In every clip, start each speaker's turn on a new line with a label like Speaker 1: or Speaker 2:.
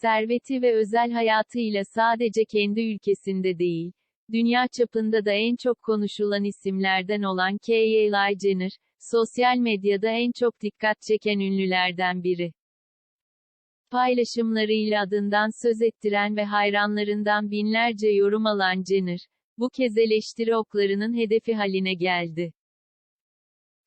Speaker 1: Serveti ve özel hayatıyla sadece kendi ülkesinde değil, dünya çapında da en çok konuşulan isimlerden olan Kylie Jenner, sosyal medyada en çok dikkat çeken ünlülerden biri. Paylaşımlarıyla adından söz ettiren ve hayranlarından binlerce yorum alan Jenner, bu kez eleştiri oklarının hedefi haline geldi.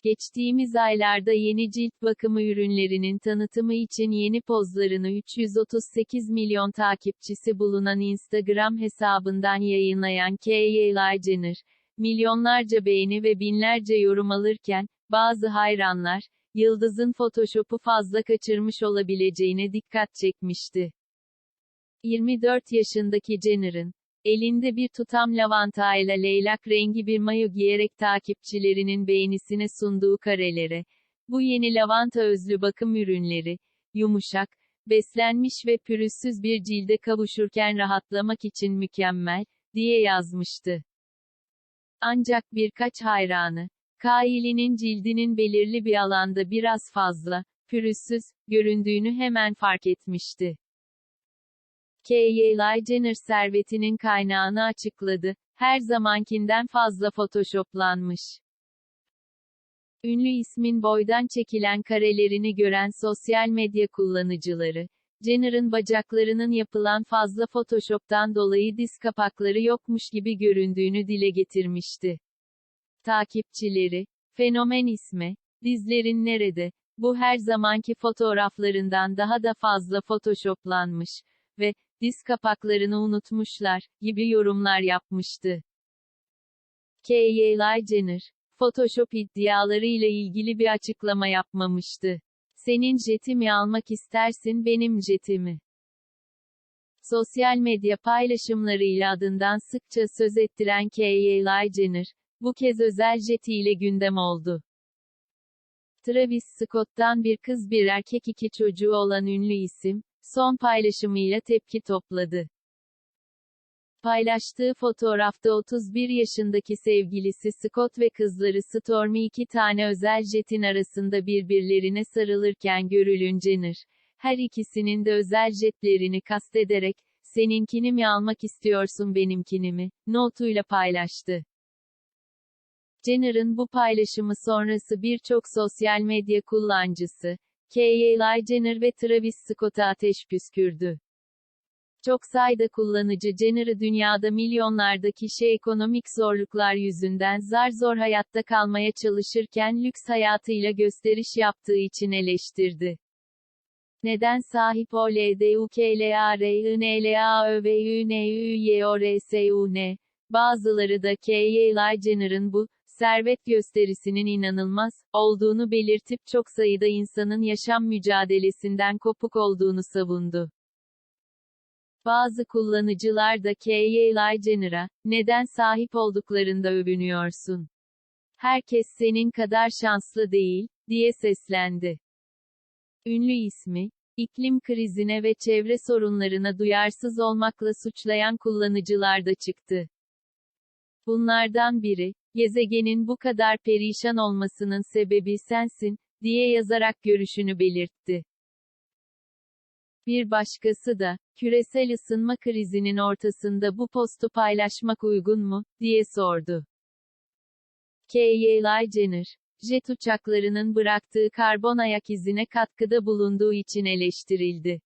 Speaker 1: Geçtiğimiz aylarda yeni cilt bakımı ürünlerinin tanıtımı için yeni pozlarını 338 milyon takipçisi bulunan Instagram hesabından yayınlayan Kylie Jenner, milyonlarca beğeni ve binlerce yorum alırken, bazı hayranlar, yıldızın Photoshop'u fazla kaçırmış olabileceğine dikkat çekmişti. 24 yaşındaki Jenner'ın, elinde bir tutam lavanta ile leylak rengi bir mayo giyerek takipçilerinin beğenisine sunduğu karelere, bu yeni lavanta özlü bakım ürünleri, yumuşak, beslenmiş ve pürüzsüz bir cilde kavuşurken rahatlamak için mükemmel, diye yazmıştı. Ancak birkaç hayranı, Kylie'nin cildinin belirli bir alanda biraz fazla, pürüzsüz, göründüğünü hemen fark etmişti. Kylie Jenner servetinin kaynağını açıkladı, her zamankinden fazla photoshoplanmış. Ünlü ismin boydan çekilen karelerini gören sosyal medya kullanıcıları, Jenner'ın bacaklarının yapılan fazla photoshop'tan dolayı diz kapakları yokmuş gibi göründüğünü dile getirmişti. Takipçileri, fenomen ismi, dizlerin nerede, bu her zamanki fotoğraflarından daha da fazla photoshoplanmış ve diz kapaklarını unutmuşlar gibi yorumlar yapmıştı. Kylie Jenner, Photoshop iddialarıyla ilgili bir açıklama yapmamıştı. Senin jetimi almak istersin benim jetimi. Sosyal medya paylaşımlarıyla adından sıkça söz ettiren Kylie Jenner, bu kez özel jetiyle gündem oldu. Travis Scott'tan bir kız bir erkek iki çocuğu olan ünlü isim, son paylaşımıyla tepki topladı. Paylaştığı fotoğrafta 31 yaşındaki sevgilisi Scott ve kızları Stormy iki tane özel jetin arasında birbirlerine sarılırken görülüncenir. Her ikisinin de özel jetlerini kastederek, seninkini mi almak istiyorsun benimkini mi, notuyla paylaştı. Jenner'ın bu paylaşımı sonrası birçok sosyal medya kullanıcısı, Kylie Jenner ve Travis Scott'a ateş püskürdü. Çok sayıda kullanıcı Jenner'ı dünyada milyonlarda kişi ekonomik zorluklar yüzünden zar zor hayatta kalmaya çalışırken lüks hayatıyla gösteriş yaptığı için eleştirdi. Neden sahip o LDUKLARINLAÖVÜNÜYORSUN? Bazıları da Kylie Jenner'ın bu, servet gösterisinin inanılmaz olduğunu belirtip çok sayıda insanın yaşam mücadelesinden kopuk olduğunu savundu. Bazı kullanıcılar da Kylie Jenner'a, neden sahip olduklarında övünüyorsun? Herkes senin kadar şanslı değil, diye seslendi. Ünlü ismi, iklim krizine ve çevre sorunlarına duyarsız olmakla suçlayan kullanıcılar da çıktı. Bunlardan biri, gezegenin bu kadar perişan olmasının sebebi sensin, diye yazarak görüşünü belirtti. Bir başkası da, küresel ısınma krizinin ortasında bu postu paylaşmak uygun mu, diye sordu. Kylie Jenner, jet uçaklarının bıraktığı karbon ayak izine katkıda bulunduğu için eleştirildi.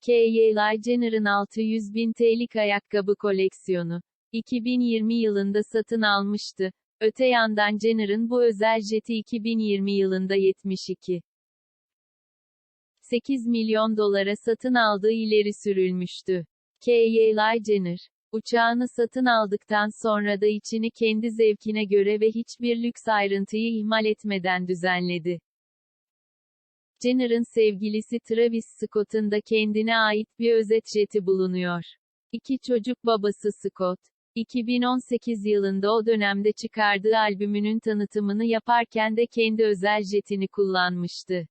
Speaker 1: Kylie Jenner'ın 600 bin TL'lik ayakkabı koleksiyonu, 2020 yılında satın almıştı. Öte yandan Jenner'ın bu özel jeti 2020 yılında 72 8 milyon dolara satın aldığı ileri sürülmüştü. Kylie Jenner, uçağını satın aldıktan sonra da içini kendi zevkine göre ve hiçbir lüks ayrıntıyı ihmal etmeden düzenledi. Jenner'ın sevgilisi Travis Scott'ın da kendine ait bir özet jeti bulunuyor. İki çocuk babası Scott, 2018 yılında o dönemde çıkardığı albümünün tanıtımını yaparken de kendi özel jetini kullanmıştı.